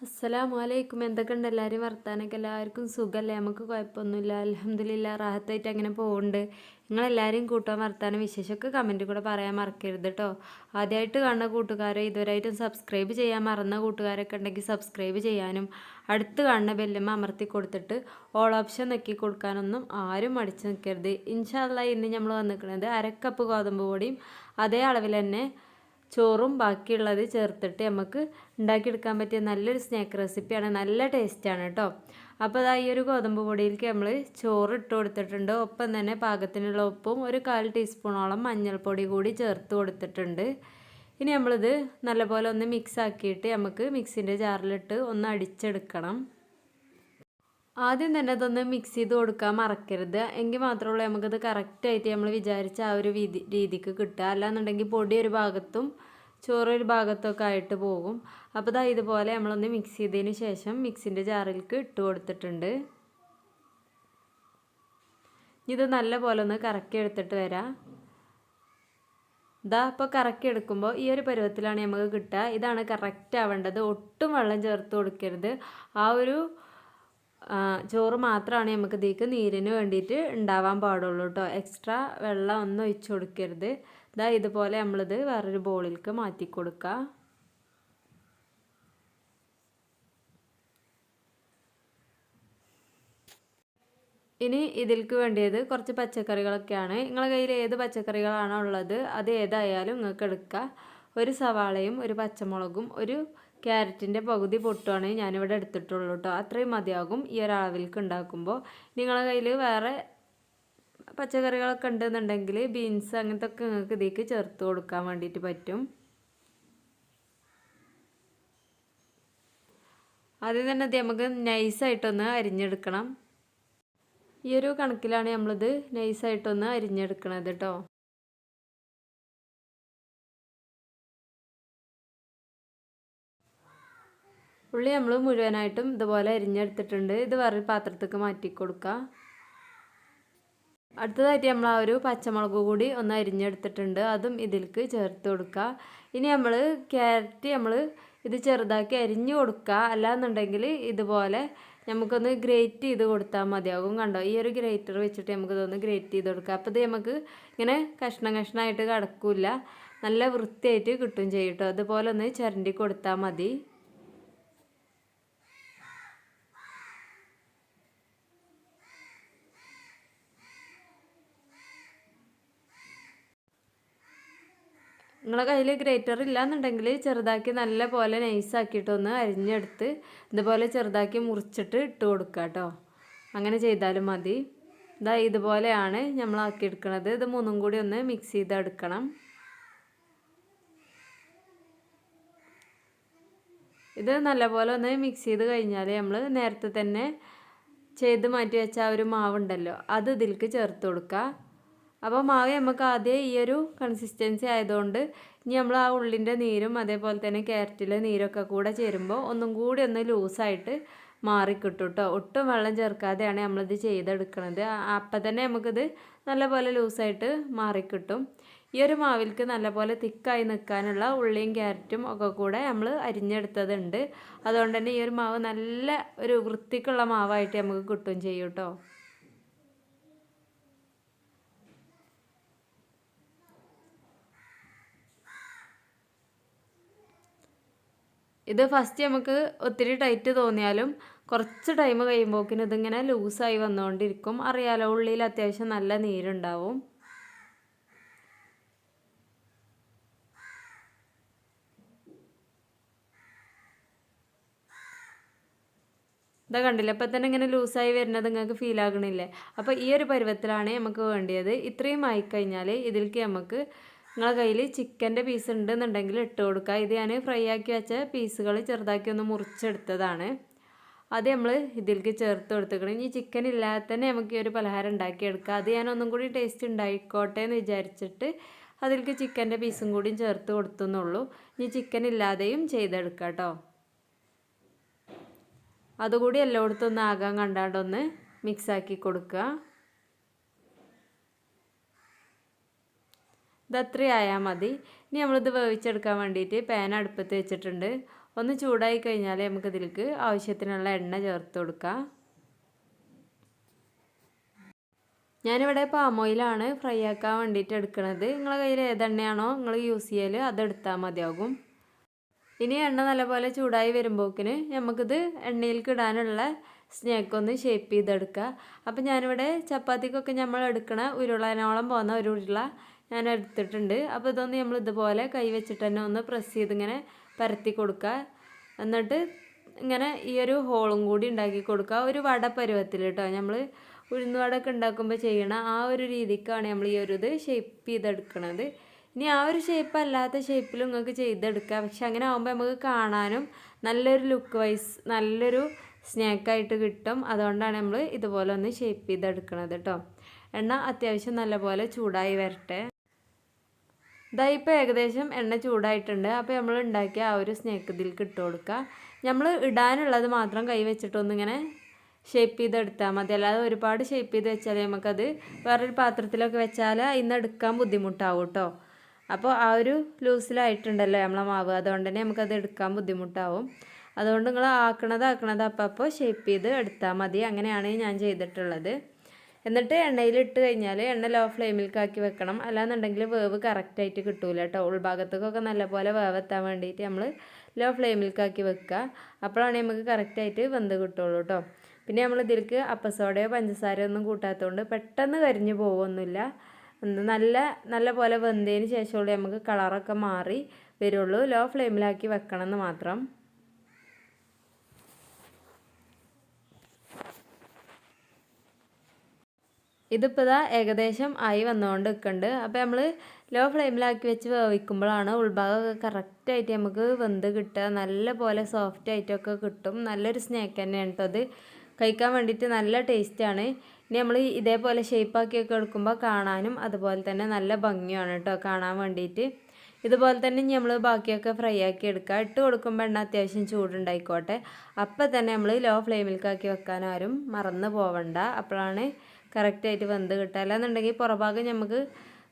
അസ്സലാമു അലൈക്കും എന്തൊക്കെയുണ്ട്? എല്ലാവരും വർത്താനൊക്കെ? എല്ലാവർക്കും സുഖമല്ലേ നമുക്ക് കുഴപ്പമൊന്നുമില്ല. അലഹമ്മദില്ല റാഹത്തായിട്ട് അങ്ങനെ പോകുന്നുണ്ട് നിങ്ങളെല്ലാവരും കൂട്ടാൻ വർത്താനം വിശേഷമൊക്കെ കമന്റ് കൂടെ പറയാൻ മറക്കരുത് കേട്ടോ ആദ്യമായിട്ട് കാണുന്ന കൂട്ടുകാരെ ഇതുവരെയായിട്ടും സബ്സ്ക്രൈബ് ചെയ്യാൻ മറന്ന കൂട്ടുകാരൊക്കെ ഉണ്ടെങ്കിൽ സബ്സ്ക്രൈബ് ചെയ്യാനും അടുത്ത് കാണുന്ന ബെല്ലമ്മ അമർത്തി കൊടുത്തിട്ട് ഓൾ ഓപ്ഷൻ നെക്കി കൊടുക്കാനൊന്നും ആരും മടിച്ച് നിൽക്കരുത് ഇൻഷാല്ല ഇന്ന് നമ്മൾ വന്നിരിക്കുന്നത് അരക്കപ്പ് ഗോതമ്പ് പൊടിയും അതേ അളവിൽ തന്നെ ചോറും ബാക്കിയുള്ളത് ചേർത്തിട്ട് നമുക്ക് ഉണ്ടാക്കിയെടുക്കാൻ പറ്റിയ നല്ലൊരു സ്നാക്ക് റെസിപ്പിയാണ് നല്ല ടേസ്റ്റാണ് കേട്ടോ അപ്പോൾ അതാ ഈ ഒരു ഗോതമ്പ് പൊടിയിലേക്ക് നമ്മൾ ചോറ് ഇട്ട് കൊടുത്തിട്ടുണ്ട്. ഒപ്പം തന്നെ പാകത്തിനുള്ള ഉപ്പും ഒരു കാൽ ടീസ്പൂണോളം മഞ്ഞൾപ്പൊടി കൂടി ചേർത്ത് കൊടുത്തിട്ടുണ്ട്. ഇനി നമ്മളിത് നല്ലപോലെ ഒന്ന് മിക്സ് ആക്കിയിട്ട് നമുക്ക് മിക്സിന്റെ ജാറിലിട്ട് ഒന്ന് അടിച്ചെടുക്കണം. ആദ്യം തന്നെ അതൊന്ന് മിക്സ് ചെയ്ത് കൊടുക്കാൻ മറക്കരുത്. എങ്കിൽ മാത്രമേ നമുക്കത് കറക്റ്റായിട്ട് നമ്മൾ വിചാരിച്ച ആ ഒരു രീതി രീതിക്ക് കിട്ടുക. അല്ലാന്നുണ്ടെങ്കിൽ പൊടി ഒരു ഭാഗത്തും ചോറ് ഒരു ഭാഗത്തൊക്കെ ആയിട്ട് പോകും. അപ്പോൾ ഇതാ ഇതുപോലെ നമ്മളൊന്ന് മിക്സ് ചെയ്തതിന് ശേഷം മിക്സിന്റെ ജാറിലേക്ക് ഇട്ട് കൊടുത്തിട്ടുണ്ട്. ഇത് നല്ല പോലെ ഒന്ന് കറക്കി എടുത്തിട്ട് വരാം. ഇതാ ഇപ്പോൾ കറക്കി എടുക്കുമ്പോൾ ഈ ഒരു പരുവത്തിലാണ് നമുക്ക് കിട്ടുക. ഇതാണ് കറക്റ്റ് ആവേണ്ടത്. ഒട്ടും വെള്ളം ചേർത്ത് കൊടുക്കരുത്. ആ ഒരു ചോറ് മാത്രമാണ് നമുക്ക് ഇതിലേക്ക് നീരിന് വേണ്ടിയിട്ട് ഉണ്ടാവാൻ പാടുള്ളൂ കേട്ടോ എക്സ്ട്രാ വെള്ളം ഒന്നും ഒഴിച്ചു കൊടുക്കരുത്. ഇതാ ഇതുപോലെ നമ്മളിത് വേറൊരു ബോളിലേക്ക് മാറ്റി കൊടുക്കുക ഇനി ഇതിൽക്ക് വേണ്ടിയത് കുറച്ച് പച്ചക്കറികളൊക്കെയാണ്. നിങ്ങളുടെ കയ്യിൽ ഏത് പച്ചക്കറികളാണോ ഉള്ളത്? അത് ഏതായാലും നിങ്ങൾക്ക് എടുക്കുക ഒരു സവാളയും ഒരു പച്ചമുളകും ഒരു ക്യാരറ്റിന്റെ പകുതി പൊട്ടുവാണ് ഞാനിവിടെ എടുത്തിട്ടുള്ളൂ കേട്ടോ അത്രയും മതിയാകും ഈ ഒരളവിലേക്ക് ഉണ്ടാക്കുമ്പോൾ. നിങ്ങളുടെ കയ്യിൽ വേറെ പച്ചക്കറികളൊക്കെ ഉണ്ടെന്നുണ്ടെങ്കിൽ ബീൻസ് അങ്ങനത്തെ ഒക്കെ നിങ്ങൾക്ക് ഇതിലേക്ക് ചേർത്ത് കൊടുക്കാൻ വേണ്ടിയിട്ട് പറ്റും. ആദ്യം തന്നെ അത് നമുക്ക് നൈസായിട്ടൊന്ന് അരിഞ്ഞെടുക്കണം. ഈ ഒരു കണക്കിലാണ് നമ്മളിത് നൈസായിട്ടൊന്ന് അരിഞ്ഞെടുക്കണത് കേട്ടോ ഉള്ളി നമ്മൾ മുഴുവനായിട്ടും ഇതുപോലെ അരിഞ്ഞെടുത്തിട്ടുണ്ട്. ഇത് വേറൊരു പാത്രത്തേക്ക് മാറ്റി കൊടുക്കുക അടുത്തതായിട്ട് നമ്മൾ ആ ഒരു പച്ചമുളക് കൂടി ഒന്ന് അരിഞ്ഞെടുത്തിട്ടുണ്ട്. അതും ഇതിലേക്ക് ചേർത്ത് കൊടുക്കുക ഇനി നമ്മൾ ക്യാരറ്റ് നമ്മൾ ഇത് ചെറുതാക്കി അരിഞ്ഞു കൊടുക്കുക അല്ലാന്നുണ്ടെങ്കിൽ ഇതുപോലെ നമുക്കൊന്ന് ഗ്രേറ്റ് ചെയ്ത് കൊടുത്താൽ മതിയാകും കണ്ടോ? ഈ ഒരു ഗ്രേറ്റർ വെച്ചിട്ട് നമുക്കിതൊന്ന് ഗ്രേറ്റ് ചെയ്ത് കൊടുക്കുക അപ്പോൾ ഇത് നമുക്ക് ഇങ്ങനെ കഷ്ണം കഷ്ണമായിട്ട് കിടക്കില്ല. നല്ല വൃത്തിയായിട്ട് കിട്ടും ചെയ്യും കേട്ടോ അതുപോലെ ഒന്ന് ചരണ്ടി കൊടുത്താൽ മതി. നിങ്ങളെ കയ്യിൽ ഗ്രേറ്റർ ഇല്ലാന്നുണ്ടെങ്കിൽ ചെറുതാക്കി നല്ല പോലെ നൈസാക്കിയിട്ടൊന്ന് അരിഞ്ഞെടുത്ത് ഇതുപോലെ ചെറുതാക്കി മുറിച്ചിട്ട് ഇട്ട് കൊടുക്കുക കേട്ടോ അങ്ങനെ ചെയ്താലും മതി. ഇതാ ഇതുപോലെയാണ് നമ്മൾ ആക്കിയെടുക്കണത് ഇത് മൂന്നും കൂടി ഒന്ന് മിക്സ് ചെയ്തെടുക്കണം. ഇത് നല്ലപോലെ ഒന്ന് മിക്സ് ചെയ്ത് കഴിഞ്ഞാൽ നമ്മൾ നേരത്തെ തന്നെ ചെയ്ത് മാറ്റി വെച്ച ആ ഒരു മാവുണ്ടല്ലോ അത് ഇതിലേക്ക് ചേർത്ത് കൊടുക്കുക അപ്പോൾ മാവ് നമുക്ക് ആദ്യം ഈ ഒരു കൺസിസ്റ്റൻസി ആയതുകൊണ്ട് ഇനി നമ്മൾ ആ ഉള്ളിന്റെ നീരും അതേപോലെ തന്നെ ക്യാരറ്റിലെ നീരൊക്കെ കൂടെ ചേരുമ്പോൾ ഒന്നും കൂടി ഒന്ന് ലൂസായിട്ട് മാറിക്കിട്ടും കേട്ടോ ഒട്ടും വെള്ളം ചേർക്കാതെയാണ് നമ്മളിത് ചെയ്തെടുക്കുന്നത് അപ്പം തന്നെ നമുക്കിത് നല്ലപോലെ ലൂസായിട്ട് മാറിക്കിട്ടും. ഈ ഒരു മാവിൽക്ക് നല്ലപോലെ തിക്കായി നിൽക്കാനുള്ള ഉള്ളിയും ക്യാരറ്റും ഒക്കെ കൂടെ നമ്മൾ അരിഞ്ഞെടുത്തതുണ്ട്. അതുകൊണ്ട് തന്നെ ഈ ഒരു മാവ് നല്ല ഒരു വൃത്തിക്കുള്ള മാവായിട്ട് നമുക്ക് കിട്ടും ചെയ്യും കേട്ടോ ഇത് ഫസ്റ്റ് നമുക്ക് ഒത്തിരി ടൈറ്റ് തോന്നിയാലും കുറച്ച് ടൈം കഴിയുമ്പോക്കിന് ഇതിങ്ങനെ ലൂസായി വന്നുകൊണ്ടിരിക്കും അറിയാലോ ഉള്ളിൽ അത്യാവശ്യം നല്ല നീരുണ്ടാവും. ഇതാ കണ്ടില്ല ഇപ്പം തന്നെ ഇങ്ങനെ ലൂസായി വരുന്നത് നിങ്ങൾക്ക് ഫീൽ ആകണില്ലേ? അപ്പോൾ ഈ ഒരു പരുവത്തിലാണ് നമുക്ക് വേണ്ടിയത്. ഇത്രയും ആയിക്കഴിഞ്ഞാൽ ഇതിലേക്ക് നമുക്ക് നിങ്ങളെ കയ്യിൽ ചിക്കന്റെ പീസ് ഉണ്ടെന്നുണ്ടെങ്കിൽ ഇട്ട് കൊടുക്കുക. ഇത് ഞാൻ ഫ്രൈ ആക്കി വെച്ച പീസുകൾ ചെറുതാക്കി ഒന്ന് മുറിച്ചെടുത്തതാണ്. അത് നമ്മൾ ഇതിലേക്ക് ചേർത്ത് കൊടുത്തേക്കണം. ഇനി ചിക്കൻ ഇല്ലാതെ തന്നെ നമുക്ക് ഈ ഒരു പലഹാരം ഉണ്ടാക്കിയെടുക്കാം. അത് ഞാൻ ഒന്നും കൂടി ടേസ്റ്റ് ഉണ്ടായിക്കോട്ടെ എന്ന് വിചാരിച്ചിട്ട് അതിലേക്ക് ചിക്കന്റെ പീസും കൂടിയും ചേർത്ത് കൊടുത്തുന്നുള്ളൂ. ഇനി ചിക്കൻ ഇല്ലാതെയും ചെയ്തെടുക്കാം കേട്ടോ അതുകൂടി എല്ലായിടത്തും ഒന്ന് ആകാൻ കണ്ടാണ്ടൊന്ന് മിക്സാക്കി കൊടുക്കുക. ഇത് ആയാൽ മതി. ഇനി നമ്മളിത് വേവിച്ചെടുക്കാൻ വേണ്ടിയിട്ട് പാൻ അടുപ്പത്ത് വെച്ചിട്ടുണ്ട്. ഒന്ന് ചൂടായി കഴിഞ്ഞാൽ നമുക്ക് ഇതിലേക്ക് ആവശ്യത്തിനുള്ള എണ്ണ ചേർത്ത് കൊടുക്കാം. ഞാനിവിടെ പാം ഓയിലാണ് ഫ്രൈ ആക്കാൻ വേണ്ടിയിട്ട് എടുക്കുന്നത് നിങ്ങളെ കയ്യിൽ ഏതെണ്ണയാണോ നിങ്ങൾ യൂസ് ചെയ്യൽ അതെടുത്താൽ മതിയാകും. ഇനി എണ്ണ നല്ലപോലെ ചൂടായി വരുമ്പോക്കിന് നമുക്കിത് എണ്ണയിലേക്ക് ഇടാനുള്ള സ്നേക്ക് ഒന്ന് ഷേപ്പ് ചെയ്തെടുക്കുക അപ്പം ഞാനിവിടെ ചപ്പാത്തിക്കൊക്കെ നമ്മൾ എടുക്കണ ഉരുളനോളം പോകുന്ന ഒരു ഉരുള ഞാൻ എടുത്തിട്ടുണ്ട് അപ്പോൾ ഇതൊന്ന് നമ്മൾ ഇതുപോലെ കൈ വെച്ചിട്ട് തന്നെ ഒന്ന് പ്രസ് ചെയ്ത് ഇങ്ങനെ പരത്തി കൊടുക്കുക എന്നിട്ട് ഇങ്ങനെ ഈ ഒരു ഹോളും കൂടി ഉണ്ടാക്കി കൊടുക്കുക ഒരു വട പരുവത്തിൽ കേട്ടോ നമ്മൾ ഉഴുന്നുവടൊക്കെ ഉണ്ടാക്കുമ്പോൾ ചെയ്യണ ആ ഒരു രീതിക്കാണ് നമ്മൾ ഈ ഒരു ഇത് ഷേപ്പ് ചെയ്തെടുക്കണത്. ഇനി ആ ഒരു ഷേപ്പ് അല്ലാത്ത ഷേപ്പിൽ നിങ്ങൾക്ക് ചെയ്തെടുക്കാം. പക്ഷെ അങ്ങനെ ആകുമ്പോൾ നമുക്ക് കാണാനും നല്ലൊരു ലുക്ക് വൈസ് നല്ലൊരു സ്നാക്കായിട്ട് കിട്ടും. അതുകൊണ്ടാണ് നമ്മൾ ഇതുപോലെ ഒന്ന് ഷേപ്പ് ചെയ്തെടുക്കണത് കേട്ടോ എണ്ണ അത്യാവശ്യം നല്ലപോലെ ചൂടായി വരട്ടെ. ഇതാ ഇപ്പോൾ ഏകദേശം എണ്ണ ചൂടായിട്ടുണ്ട്. അപ്പോൾ നമ്മൾ ഉണ്ടാക്കിയ ആ ഒരു സ്നേക്ക് ഇതിലേക്ക് ഇട്ട് കൊടുക്കുക നമ്മൾ ഇടാനുള്ളത് മാത്രം കൈ വെച്ചിട്ടൊന്നിങ്ങനെ ഷേപ്പ് ചെയ്തെടുത്താൽ മതി. അല്ലാതെ ഒരുപാട് ഷേപ്പ് ചെയ്ത് വെച്ചാൽ നമുക്കത് വേറൊരു പാത്രത്തിലൊക്കെ വെച്ചാൽ ഇന്ന് എടുക്കാൻ ബുദ്ധിമുട്ടാവും കേട്ടോ അപ്പോൾ ആ ഒരു ലൂസിലായിട്ടുണ്ടല്ലോ നമ്മളെ മാവ്. അതുകൊണ്ട് തന്നെ നമുക്കത് എടുക്കാൻ ബുദ്ധിമുട്ടാവും. അതുകൊണ്ട് നിങ്ങൾ ആക്കണത് ആക്കണത് അപ്പോൾ അപ്പോൾ ഷേപ്പ് ചെയ്ത് എടുത്താൽ മതി. അങ്ങനെയാണ് ഞാൻ ചെയ്തിട്ടുള്ളത്. എന്നിട്ട് എണ്ണയിൽ ഇട്ട് കഴിഞ്ഞാൽ എണ്ണ ലോ ഫ്ലെയിമിലേക്കാക്കി വെക്കണം. അല്ലാന്നുണ്ടെങ്കിൽ വേവ് കറക്റ്റായിട്ട് കിട്ടൂല കേട്ടോ ഉൾഭാഗത്തേക്കൊക്കെ നല്ലപോലെ വേവെത്താൻ വേണ്ടിയിട്ട് നമ്മൾ ലോ ഫ്ലെയിമിലേക്കാക്കി വെക്കുക. അപ്പോഴാണ് നമുക്ക് കറക്റ്റായിട്ട് വെന്ത് കിട്ടുള്ളൂ കേട്ടോ പിന്നെ നമ്മൾ ഇതിലേക്ക് അപ്പസോഡയോ പഞ്ചസാരയോ ഒന്നും കൂട്ടാത്തതുകൊണ്ട് പെട്ടെന്ന് കരിഞ്ഞു പോകുമൊന്നുമില്ല നല്ല നല്ല പോലെ വെന്തതിന് ശേഷമുള്ള നമുക്ക് കളറൊക്കെ മാറി വരുള്ളൂ. ലോ ഫ്ലെയിമിലാക്കി വെക്കണം എന്ന് മാത്രം. ഇതിപ്പോൾ ഇതാ ഏകദേശം ആയി വന്നുകൊണ്ട് നിൽക്കുന്നുണ്ട് അപ്പോൾ നമ്മൾ ലോ ഫ്ലെയിമിലാക്കി വെച്ച് വേവിക്കുമ്പോഴാണ് ഉൾഭാഗമൊക്കെ കറക്റ്റായിട്ട് നമുക്ക് വെന്ത് കിട്ടുക. നല്ല പോലെ സോഫ്റ്റ് ആയിട്ടൊക്കെ കിട്ടും. നല്ലൊരു സ്നാക്ക് തന്നെയാണ് കേട്ടോ അത് കഴിക്കാൻ വേണ്ടിയിട്ട് നല്ല ടേസ്റ്റാണ് ഇനി നമ്മൾ ഇതേപോലെ ഷേപ്പാക്കിയൊക്കെ എടുക്കുമ്പോൾ കാണാനും അതുപോലെ തന്നെ നല്ല ഭംഗിയാണ് കേട്ടോ കാണാൻ വേണ്ടിയിട്ട്. ഇതുപോലെ തന്നെ നമ്മൾ ബാക്കിയൊക്കെ ഫ്രൈ ആക്കി എടുക്കുക. ഇട്ട് കൊടുക്കുമ്പോൾ എണ്ണ അത്യാവശ്യം ചൂടുണ്ടായിക്കോട്ടെ. അപ്പം തന്നെ നമ്മൾ ലോ ഫ്ലെയിമിലേക്കാക്കി വെക്കാൻ ആരും മറന്നു പോവണ്ട. അപ്പോഴാണ് കറക്റ്റായിട്ട് വെന്ത് കിട്ടുക അല്ലാന്നുണ്ടെങ്കിൽ പുറഭാഗം നമുക്ക്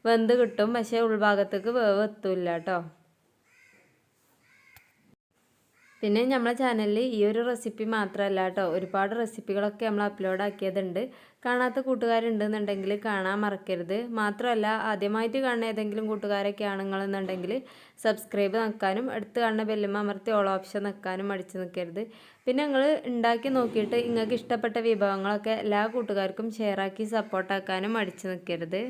വെന്ത് കിട്ടും. പക്ഷേ ഉൾഭാഗത്തേക്ക് വേവ് എത്തില്ല കേട്ടോ പിന്നെ നമ്മളെ ചാനലിൽ ഈ ഒരു റെസിപ്പി മാത്രമല്ല കേട്ടോ ഒരുപാട് റെസിപ്പികളൊക്കെ നമ്മൾ അപ്ലോഡ് ആക്കിയതുണ്ട്. കാണാത്ത കൂട്ടുകാരുണ്ടെന്നുണ്ടെങ്കിൽ കാണാൻ മറക്കരുത്. മാത്രമല്ല ആദ്യമായിട്ട് കാണുന്ന ഏതെങ്കിലും കൂട്ടുകാരൊക്കെ ആണെന്നുണ്ടെങ്കിൽ സബ്സ്ക്രൈബ് നിൽക്കാനും അടുത്ത് കാണുന്ന ബെല്ലുമ്മ അമർത്തി ഓൾ ഓപ്ഷൻ നിൽക്കാനും അടിച്ചു നിൽക്കരുത് പിന്നെ ഞങ്ങൾ ഉണ്ടാക്കി നോക്കിയിട്ട് നിങ്ങൾക്ക് ഇഷ്ടപ്പെട്ട വിഭവങ്ങളൊക്കെ എല്ലാ കൂട്ടുകാർക്കും ഷെയറാക്കി സപ്പോർട്ടാക്കാനും അടിച്ചു നിൽക്കരുത്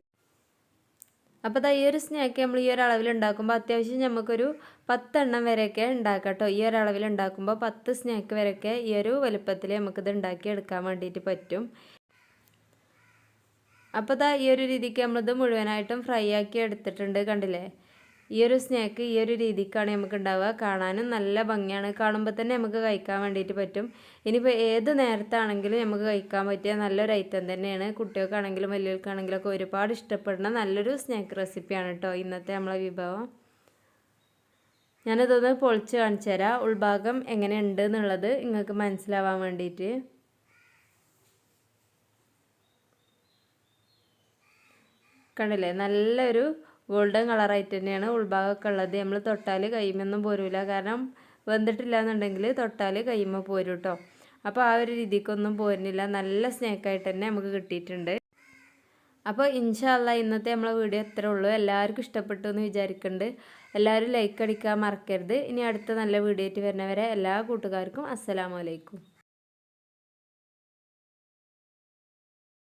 അപ്പോൾ ദാ ഈ ഒരു സ്നാക്ക് നമ്മൾ ഈ ഒരു അളവിൽ ഉണ്ടാക്കുമ്പോൾ അത്യാവശ്യം നമുക്കൊരു പത്തെണ്ണം വരെയൊക്കെ ഉണ്ടാക്കാം കേട്ടോ ഈ ഒരു അളവിൽ ഉണ്ടാക്കുമ്പോൾ പത്ത് സ്നാക്ക് വരെയൊക്കെ ഈ ഒരു വലുപ്പത്തിൽ നമുക്കിത് ഉണ്ടാക്കി എടുക്കാൻ വേണ്ടിയിട്ട് പറ്റും. അപ്പോൾ ദാ ഈ ഒരു രീതിക്ക് നമ്മളിത് മുഴുവനായിട്ടും ഫ്രൈ ആക്കി എടുത്തിട്ടുണ്ട് കണ്ടില്ലേ? ഈ ഒരു സ്നാക്ക് ഈ ഒരു രീതിക്കാണ് നമുക്ക് ഉണ്ടാവുക കാണാനും നല്ല ഭംഗിയാണ്. കാണുമ്പോൾ തന്നെ നമുക്ക് കഴിക്കാൻ വേണ്ടിയിട്ട് പറ്റും. ഇനിയിപ്പോൾ ഏത് നേരത്താണെങ്കിലും നമുക്ക് കഴിക്കാൻ പറ്റിയ നല്ലൊരു ഐറ്റം തന്നെയാണ്. കുട്ടികൾക്കാണെങ്കിലും വലിയവർക്കാണെങ്കിലും ഒക്കെ ഒരുപാട് ഇഷ്ടപ്പെടുന്ന നല്ലൊരു സ്നാക്ക് റെസിപ്പിയാണ് കേട്ടോ ഇന്നത്തെ നമ്മളെ വിഭവം. ഞാനിതൊന്ന് പൊളിച്ച് കാണിച്ചു തരാം. ഉൾഭാഗം എങ്ങനെയുണ്ട് എന്നുള്ളത് നിങ്ങൾക്ക് മനസ്സിലാവാൻ വേണ്ടിയിട്ട്. കണ്ടില്ലേ? നല്ലൊരു ഗോൾഡൻ കളറായിട്ട് തന്നെയാണ് ഉൾഭാഗമൊക്കെ ഉള്ളത്. നമ്മൾ തൊട്ടാൽ കൈമൊന്നും പോരില്ല കാരണം വെന്തിട്ടില്ല എന്നുണ്ടെങ്കിൽ തൊട്ടാൽ കൈമ പോരും കേട്ടോ അപ്പോൾ ആ ഒരു രീതിക്കൊന്നും പോരുന്നില്ല. നല്ല സ്നേക്കായിട്ട് തന്നെ നമുക്ക് കിട്ടിയിട്ടുണ്ട്. അപ്പോൾ ഇൻഷാല്ല ഇന്നത്തെ നമ്മളെ വീഡിയോ എത്ര ഉള്ളൂ. എല്ലാവർക്കും ഇഷ്ടപ്പെട്ടു എന്ന് വിചാരിക്കുന്നുണ്ട് എല്ലാവരും ലൈക്ക് അടിക്കാൻ മറക്കരുത്. ഇനി അടുത്ത നല്ല വീഡിയോ ആയിട്ട് വരുന്നവരെ എല്ലാ കൂട്ടുകാർക്കും അസ്സലാമലൈക്കും